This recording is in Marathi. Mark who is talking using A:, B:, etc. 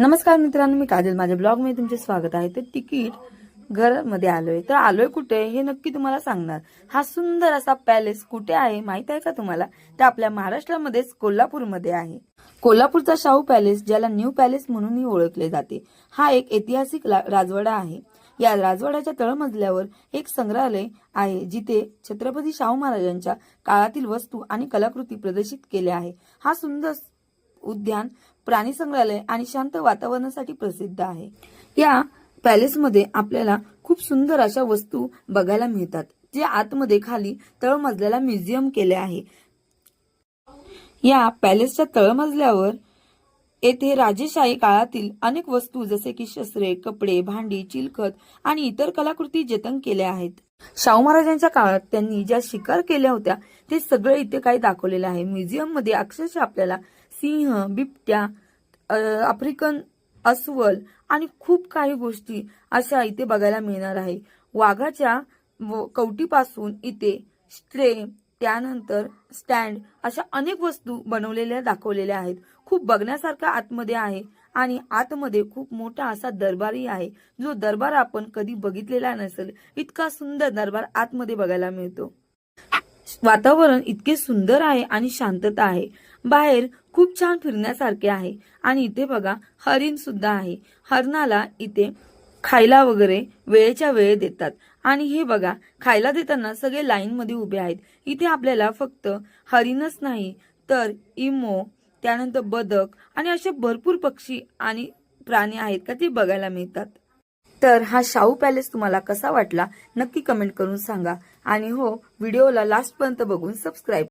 A: नमस्कार मित्रांनो मी काजल. माझ्या ब्लॉगमध्ये तुमचे स्वागत आहे. तर तिकीट घरमध्ये आलोय. तर आलोय कुठे हे नक्की तुम्हाला सांगणार. हा सुंदर असा पॅलेस कुठे आहे माहीत आहे का तुम्हाला? तर आपल्या महाराष्ट्रामध्येच कोल्हापूरमध्ये आहे. कोल्हापूरचा शाहू पॅलेस ज्याला न्यू पॅलेस म्हणूनही ओळखले जाते हा एक ऐतिहासिक ला- राजवाडा आहे. या राजवाड्याच्या तळमजल्यावर एक संग्रहालय आहे जिथे छत्रपती शाहू महाराजांच्या काळातील वस्तू आणि कलाकृती प्रदर्शित केल्या आहे. हा सुंदर उद्यान प्राणी संग्रहालय आणि शांत वातावरणासाठी प्रसिद्ध आहे. या पॅलेसमध्ये आपल्याला खूप सुंदर अशा वस्तू बघायला मिळतात जे आतमध्ये खाली तळमजल्याला म्युझियम केले आहे. या पॅलेसच्या तळमजल्यावर येथे राजेशाही काळातील अनेक वस्तू जसे की शस्त्रे कपडे भांडी चिलखत आणि इतर कलाकृती जतन केल्या आहेत. शाहू महाराजांच्या काळात त्यांनी ज्या शिकार केल्या होत्या ते सगळं इथे काही दाखवलेलं आहे. म्युझियममध्ये अक्षरशः आपल्याला सिंह बिबट्या आफ्रिकन अस्वल आणि खूप काही गोष्टी अशा इथे बघायला मिळणार आहे. वाघाच्या व- कवटीपासून इथे स्ट्रे त्यानंतर स्टँड अशा अनेक वस्तू बनवलेल्या दाखवलेल्या आहेत. खूप बघण्यासारखं आतमध्ये आहे आणि आतमध्ये खूप मोठा असा दरबारही आहे. जो दरबार आपण कधी बघितलेला नसेल इतका सुंदर दरबार आतमध्ये बघायला मिळतो. वातावरण इतके सुंदर आहे आणि शांतता आहे. बाहेर खूप छान फिरण्यासारखे आहे आणि इथे बघा हरिण सुद्धा आहे. हरणाला इथे खायला वगैरे वेळेच्या वेळे देतात. आणि हे बघा खायला देताना सगळे लाईन मध्ये उभे आहेत. इथे आपल्याला फक्त हरिणच नाही तर इमो त्यानंतर बदक आणि असे भरपूर पक्षी आणि प्राणी आहेत का ते बघायला मिळतात. तर हा शाहू पॅलेस तुम्हाला कसा वाटला नक्की कमेंट करून सांगा. आणि हो व्हिडिओला लास्ट पर्यंत बघून सबस्क्राईब